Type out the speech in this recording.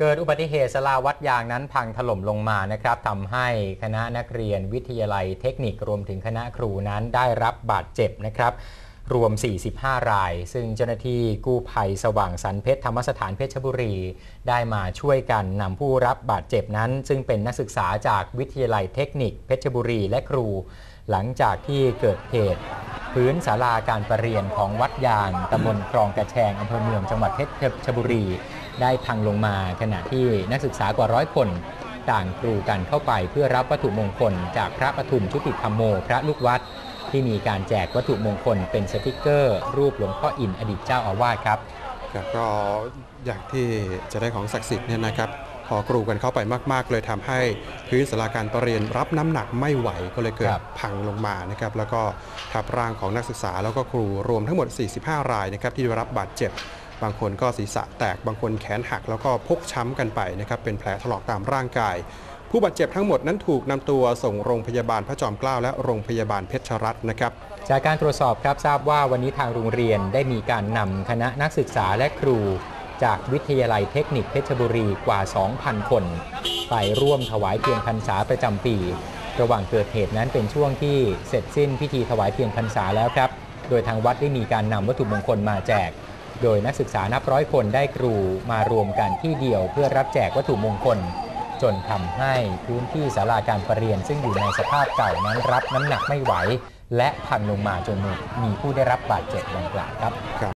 เกิดอุบัติเหตุสลาวัดยางนั้นพังถล่มลงมานะครับทำให้คณะนักเรียนวิทยาลัยเทคนิครวมถึงคณะครูนั้นได้รับบาดเจ็บนะครับ รวม 45 ราย ซึ่งเจ้าหน้าที่กู้ภัยสว่างสรรเพชรธรรมสถานเพชรบุรี ได้มาช่วยกันนำผู้รับบาดเจ็บนั้น ซึ่งเป็นนักศึกษาจากวิทยาลัยเทคนิคเพชรบุรีและครู หลังจากที่เกิดเหตุ พื้นศาลาการประเรียนของวัดยางตำบลคลองกระแชงอำเภอเมืองจังหวัดเพชรบุรี ได้พังลงมาขณะที่นักศึกษากว่าร้อยคนต่างกรูกันเข้าไปเพื่อรับวัตถุมงคล จากพระปทุมชุติธรรมโมพระลูกวัด ที่มีการแจกวัตถุมงคลเป็นสติกเกอร์ รูปหลวงพ่ออินอดีตเจ้าอาวาสครับก็อยากที่จะได้ของศักดิ์สิทธิ์เนี่ยนะครับ พอกรูกันเข้าไปมาก ๆ เลยทำให้พื้นสาราการประเรียนรับน้ำหนักไม่ไหวก็เลยเกิดครับพังลงมานะครับแล้วก็ทับร่างของนักศึกษาแล้วก็ครูรวมทั้งหมด 45 รายนะครับที่ได้รับบาดเจ็บบางคนก็ศีรษะแตกบางคนแขนหักแล้วก็พกช้ำกันไปนะครับเป็นแผลถลอกตามร่างกาย ผู้บาดเจ็บทั้งหมดนั้นถูกนำตัวส่งโรงพยาบาลพระจอมเกล้าและโรงพยาบาลเพชรรัตน์นะครับจากการตรวจสอบครับทราบว่าวันนี้ทางโรงเรียนได้มีการนำคณะนักศึกษาและครู จากวิทยาลัยเทคนิคเพชรบุรีกว่า 2,000 คน ไปร่วมถวายเทียนพรรษาประจำปี ระหว่างเกิดเหตุนั้นเป็นช่วงที่เสร็จสิ้นพิธีถวายเทียนพรรษาแล้วครับ โดยทางวัดได้มีการนำวัตถุมงคลมาแจก โดยนักศึกษานับร้อยคนได้ครูมารวมกันที่เดียว เพื่อรับแจกวัตถุมงคล จนทำให้พื้นที่ศาลาการประเรียน ซึ่งอยู่ในสภาพเก่านั้นรับน้ำหนักไม่ไหว และพังลงมาจนมีผู้ได้รับบาดเจ็บดังกล่าวครับ